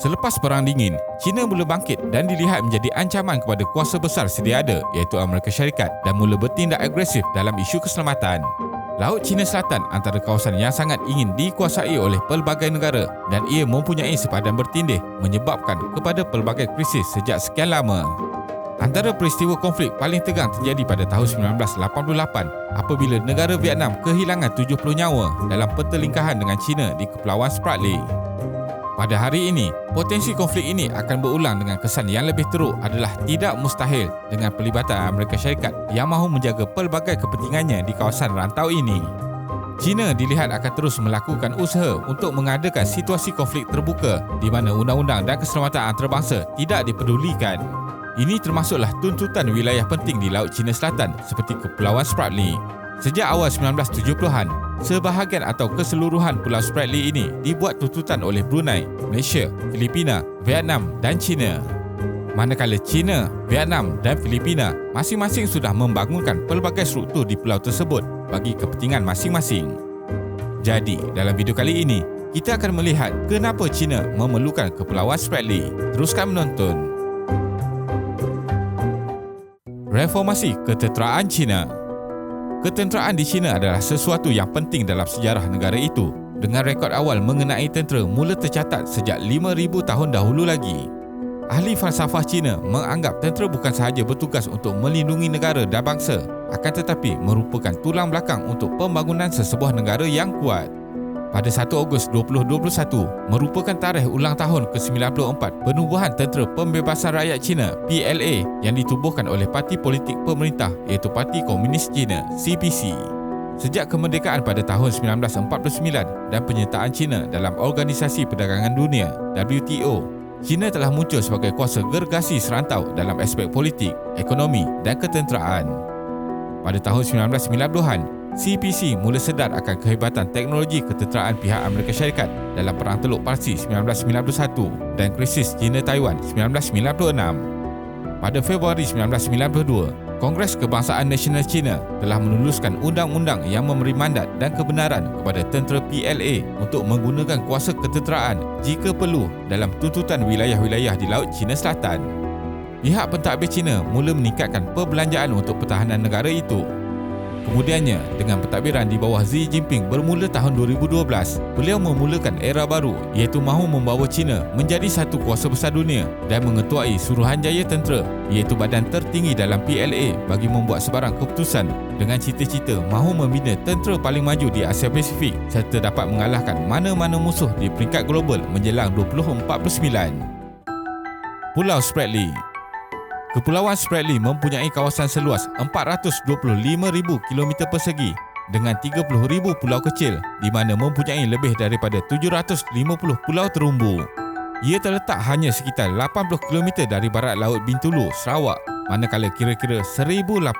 Selepas Perang Dingin, China mula bangkit dan dilihat menjadi ancaman kepada kuasa besar sedia ada iaitu Amerika Syarikat dan mula bertindak agresif dalam isu keselamatan. Laut China Selatan antara kawasan yang sangat ingin dikuasai oleh pelbagai negara dan ia mempunyai sepadan bertindih menyebabkan kepada pelbagai krisis sejak sekian lama. Antara peristiwa konflik paling tegang terjadi pada tahun 1988 apabila negara Vietnam kehilangan 70 nyawa dalam pertelingkahan dengan China di Kepulauan Spratly. Pada hari ini, potensi konflik ini akan berulang dengan kesan yang lebih teruk adalah tidak mustahil dengan pelibatan Amerika Syarikat yang mahu menjaga pelbagai kepentingannya di kawasan rantau ini. China dilihat akan terus melakukan usaha untuk mengadakan situasi konflik terbuka di mana undang-undang dan keselamatan antarabangsa tidak dipedulikan. Ini termasuklah tuntutan wilayah penting di Laut China Selatan seperti Kepulauan Spratly. Sejak awal 1970-an, Sebahagian atau keseluruhan Pulau Spratly ini dibuat tuntutan oleh Brunei, Malaysia, Filipina, Vietnam dan China. Manakala China, Vietnam dan Filipina masing-masing sudah membangunkan pelbagai struktur di pulau tersebut bagi kepentingan masing-masing. Jadi, dalam video kali ini, kita akan melihat kenapa China memerlukan Kepulauan Spratly. Teruskan menonton. Reformasi Ketenteraan China Ketenteraan di China adalah sesuatu yang penting dalam sejarah negara itu dengan rekod awal mengenai tentera mula tercatat sejak 5000 tahun dahulu lagi. Ahli falsafah China menganggap tentera bukan sahaja bertugas untuk melindungi negara dan bangsa akan tetapi merupakan tulang belakang untuk pembangunan sesebuah negara yang kuat pada 1 Ogos 2021 merupakan tarikh ulang tahun ke-94 penubuhan Tentera Pembebasan Rakyat China PLA yang ditubuhkan oleh parti politik pemerintah iaitu Parti Komunis China CPC. Sejak kemerdekaan pada tahun 1949 dan penyertaan China dalam Organisasi Perdagangan Dunia WTO, China telah muncul sebagai kuasa gergasi serantau dalam aspek politik, ekonomi dan ketenteraan. Pada tahun 1990-an, CPC mula sedar akan kehebatan teknologi ketenteraan pihak Amerika Syarikat dalam Perang Teluk Parsi 1991 dan krisis China-Taiwan 1996. Pada Februari 1992, Kongres Kebangsaan Nasional China telah meluluskan undang-undang yang memberi mandat dan kebenaran kepada tentera PLA untuk menggunakan kuasa ketenteraan jika perlu dalam tuntutan wilayah-wilayah di Laut China Selatan. Pihak pentadbir China mula meningkatkan perbelanjaan untuk pertahanan negara itu Kemudiannya, dengan pentadbiran di bawah Xi Jinping bermula tahun 2012, beliau memulakan era baru iaitu mahu membawa China menjadi satu kuasa besar dunia dan mengetuai Suruhanjaya Tentera iaitu badan tertinggi dalam PLA bagi membuat sebarang keputusan dengan cita-cita mahu membina tentera paling maju di Asia Pasifik serta dapat mengalahkan mana-mana musuh di peringkat global menjelang 2049. Pulau Spratly Kepulauan Spratly mempunyai kawasan seluas 425,000 km persegi dengan 30,000 pulau kecil di mana mempunyai lebih daripada 750 pulau terumbu. Ia terletak hanya sekitar 80 km dari barat laut Bintulu, Sarawak, manakala kira-kira 1,800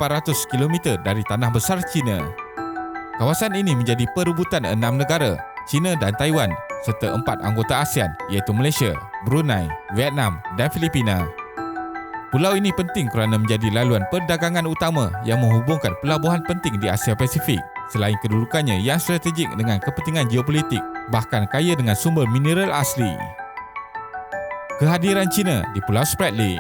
km dari tanah besar China. Kawasan ini menjadi perebutan enam negara, China dan Taiwan serta empat anggota ASEAN iaitu Malaysia, Brunei, Vietnam dan Filipina. Pulau ini penting kerana menjadi laluan perdagangan utama yang menghubungkan pelabuhan penting di Asia Pasifik selain kedudukannya yang strategik dengan kepentingan geopolitik bahkan kaya dengan sumber mineral asli. Kehadiran China di Pulau Spratly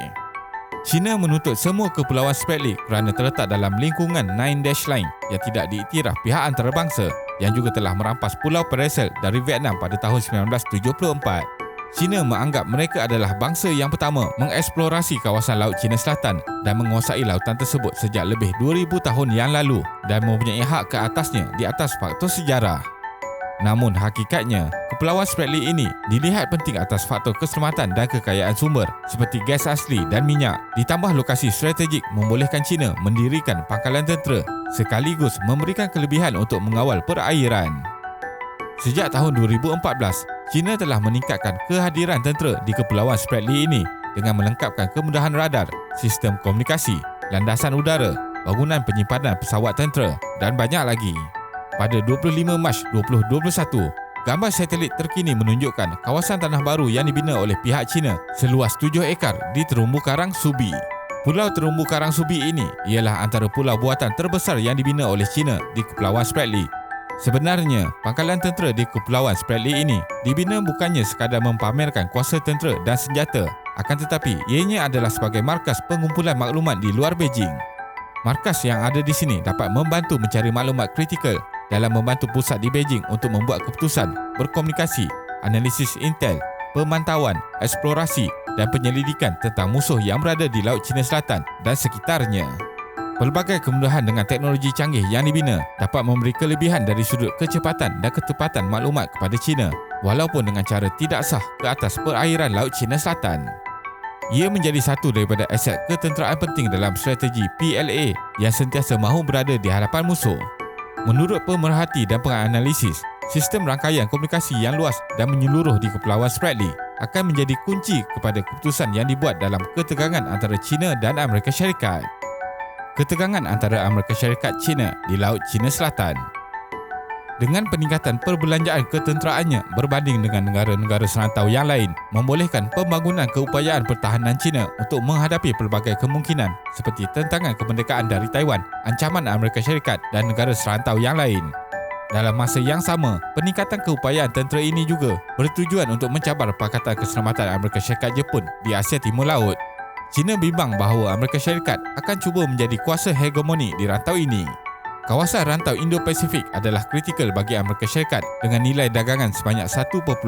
China menuntut semua kepulauan Spratly kerana terletak dalam lingkungan Nine Dash Line yang tidak diiktiraf pihak antarabangsa yang juga telah merampas Pulau Peresel dari Vietnam pada tahun 1974. China menganggap mereka adalah bangsa yang pertama mengeksplorasi kawasan Laut China Selatan dan menguasai lautan tersebut sejak lebih 2000 tahun yang lalu dan mempunyai hak ke atasnya di atas faktor sejarah. Namun hakikatnya, Kepulauan Spratly ini dilihat penting atas faktor keselamatan dan kekayaan sumber seperti gas asli dan minyak ditambah lokasi strategik membolehkan China mendirikan pangkalan tentera sekaligus memberikan kelebihan untuk mengawal perairan. Sejak tahun 2014, China telah meningkatkan kehadiran tentera di Kepulauan Spratly ini dengan melengkapkan kemudahan radar, sistem komunikasi, landasan udara, bangunan penyimpanan pesawat tentera dan banyak lagi. Pada 25 Mac 2021, gambar satelit terkini menunjukkan kawasan tanah baru yang dibina oleh pihak China seluas 7 ekar di Terumbu Karang Subi. Pulau Terumbu Karang Subi ini ialah antara pulau buatan terbesar yang dibina oleh China di Kepulauan Spratly Sebenarnya, pangkalan tentera di Kepulauan Spratly ini dibina bukannya sekadar mempamerkan kuasa tentera dan senjata, akan tetapi ianya adalah sebagai markas pengumpulan maklumat di luar Beijing. Markas yang ada di sini dapat membantu mencari maklumat kritikal dalam membantu pusat di Beijing untuk membuat keputusan, berkomunikasi, analisis intel, pemantauan, eksplorasi dan penyelidikan tentang musuh yang berada di Laut Cina Selatan dan sekitarnya. Pelbagai kemudahan dengan teknologi canggih yang dibina dapat memberi kelebihan dari sudut kecepatan dan ketepatan maklumat kepada China walaupun dengan cara tidak sah ke atas perairan Laut China Selatan. Ia menjadi satu daripada aset ketenteraan penting dalam strategi PLA yang sentiasa mahu berada di hadapan musuh. Menurut pemerhati dan penganalisis, sistem rangkaian komunikasi yang luas dan menyeluruh di Kepulauan Spratly akan menjadi kunci kepada keputusan yang dibuat dalam ketegangan antara China dan Amerika Syarikat ketegangan antara Amerika Syarikat China di Laut China Selatan. Dengan peningkatan perbelanjaan ketenteraannya berbanding dengan negara-negara serantau yang lain, membolehkan pembangunan keupayaan pertahanan China untuk menghadapi pelbagai kemungkinan seperti tentangan kemerdekaan dari Taiwan, ancaman Amerika Syarikat dan negara serantau yang lain. Dalam masa yang sama, peningkatan keupayaan tentera ini juga bertujuan untuk mencabar Pakatan Keselamatan Amerika Syarikat Jepun di Asia Timur Laut China bimbang bahawa Amerika Syarikat akan cuba menjadi kuasa hegemoni di rantau ini. Kawasan rantau Indo-Pasifik adalah kritikal bagi Amerika Syarikat dengan nilai dagangan sebanyak 1.9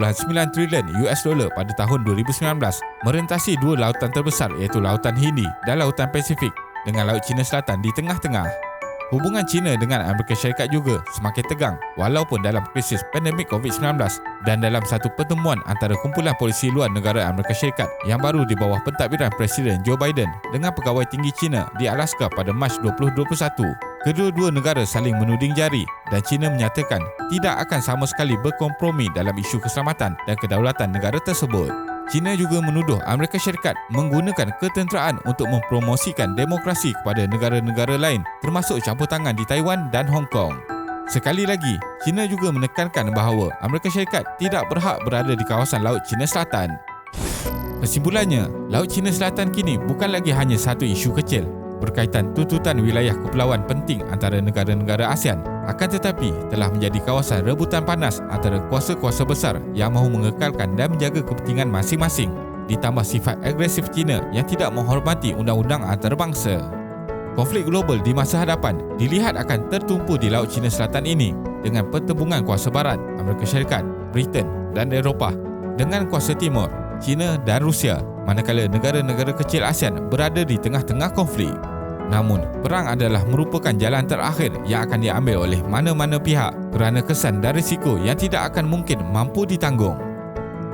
trilion US dollar pada tahun 2019 merentasi dua lautan terbesar iaitu Lautan Hindi dan Lautan Pasifik dengan Laut China Selatan di tengah-tengah. Hubungan China dengan Amerika Syarikat juga semakin tegang walaupun dalam krisis pandemik COVID-19 dan dalam satu pertemuan antara kumpulan polisi luar negara Amerika Syarikat yang baru di bawah pentadbiran Presiden Joe Biden dengan pegawai tinggi China di Alaska pada Mac 2021. Kedua-dua negara saling menuding jari dan China menyatakan tidak akan sama sekali berkompromi dalam isu keselamatan dan kedaulatan negara tersebut. China juga menuduh Amerika Syarikat menggunakan ketenteraan untuk mempromosikan demokrasi kepada negara-negara lain termasuk campur tangan di Taiwan dan Hong Kong. Sekali lagi, China juga menekankan bahawa Amerika Syarikat tidak berhak berada di kawasan Laut China Selatan. Kesimpulannya, Laut China Selatan kini bukan lagi hanya satu isu kecil berkaitan tuntutan wilayah kepulauan penting antara negara-negara ASEAN akan tetapi telah menjadi kawasan rebutan panas antara kuasa-kuasa besar yang mahu mengekalkan dan menjaga kepentingan masing-masing ditambah sifat agresif China yang tidak menghormati undang-undang antarabangsa. Konflik global di masa hadapan dilihat akan tertumpu di Laut China Selatan ini dengan pertembungan kuasa barat Amerika Syarikat, Britain dan Eropah dengan kuasa timur China dan Rusia manakala negara-negara kecil ASEAN berada di tengah-tengah konflik. Namun, perang adalah merupakan jalan terakhir yang akan diambil oleh mana-mana pihak kerana kesan dan risiko yang tidak akan mungkin mampu ditanggung.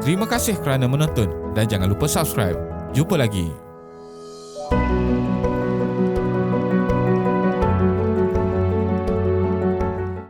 Terima kasih kerana menonton dan jangan lupa subscribe. Jumpa lagi.